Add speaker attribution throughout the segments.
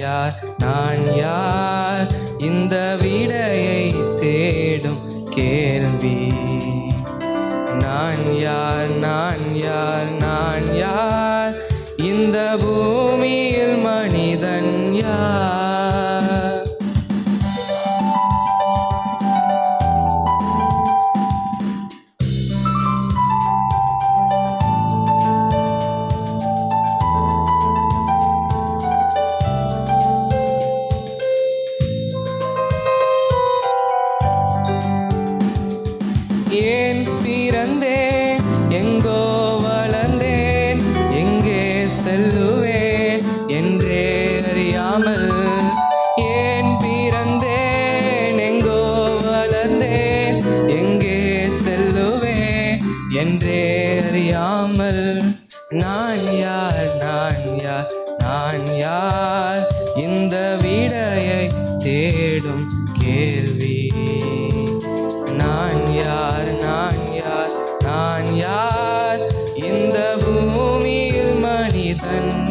Speaker 1: யார்? நான் யார்? இந்த விடையை தேடும் கேள்வி. நான் யார்? நான் யார்? நான் யார்? இந்த பூ என்றே அறியாமல் நான் யார் நான் யார் நான் யார்? இந்த விடையை தேடும் கேள்வி. நான் யார் நான் யார் நான் யார்? இந்த பூமியில் மனிதன்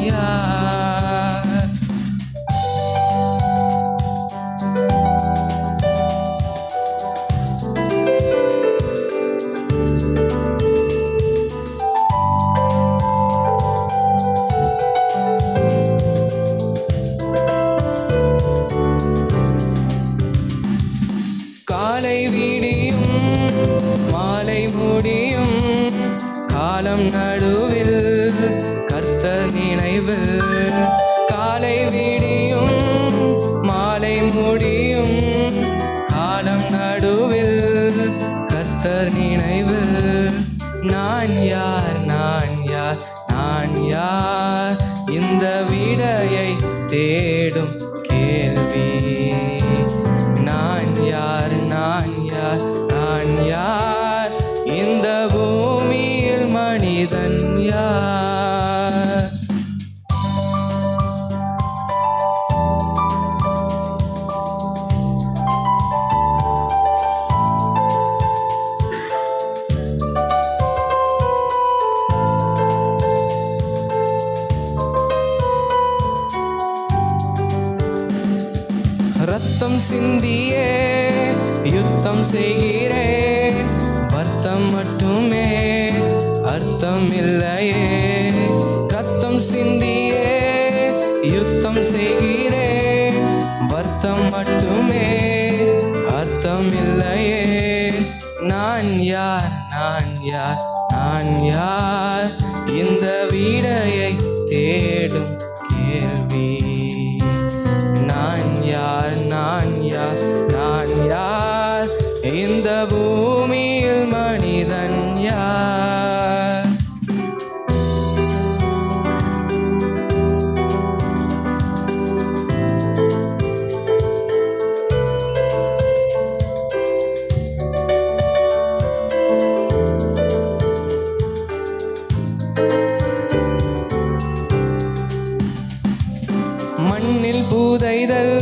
Speaker 1: நடுவில் கர்த்த நினைவில் காலை விடியும் மாலை முடியும். காலம் நடுவில் கர்த்தர் நினைவில் நான் யார் நான் யார் நான் யார்? இந்த விடையை தேடும் கேள்வி. ரத்தம் சிந்தியே யுத்தம் செய்கிறேன் வர்த்தம் மட்டுமே அர்த்தம் இல்லையே. ரத்தம் சிந்தியே யுத்தம் செய்கிறேன் வர்த்தம் மட்டுமே அர்த்தம் இல்லையே. நான் யார் நான் யார் நான் யார்? இந்த வீடையை தேடும் மண்ணில் பூதைதல்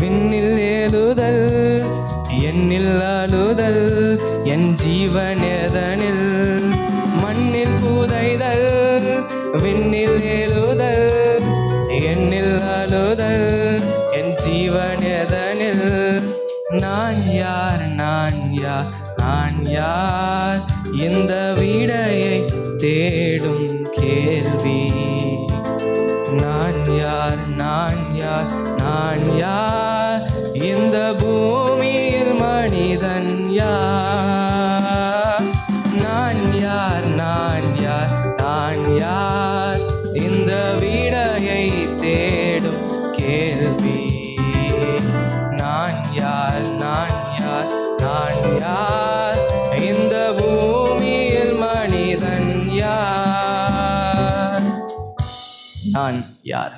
Speaker 1: விண்ணில் ஏழுதல் என்னில் அழுதல் என் ஜீவனேதனில் மண்ணில் பூதைதல் விண்ணில் ஏழுதல் என்னில் அழுதல் என் ஜீவனேதனில் நான் யார் நான் யார் நான் யார்? இந்த விடையை தேடும் கேள்வி. நான் யார்? நான் யார்? நான் யார்? இந்த பூமியில் மனிதன் யார்? நான் யார்? நான் யார்? நான் யார்? இந்த விடையை தேடும் கேள்வி. நான் யார்? நான் யார்? நான் யார்? இந்த பூமியில் மனிதன் யார்? நான் யார்?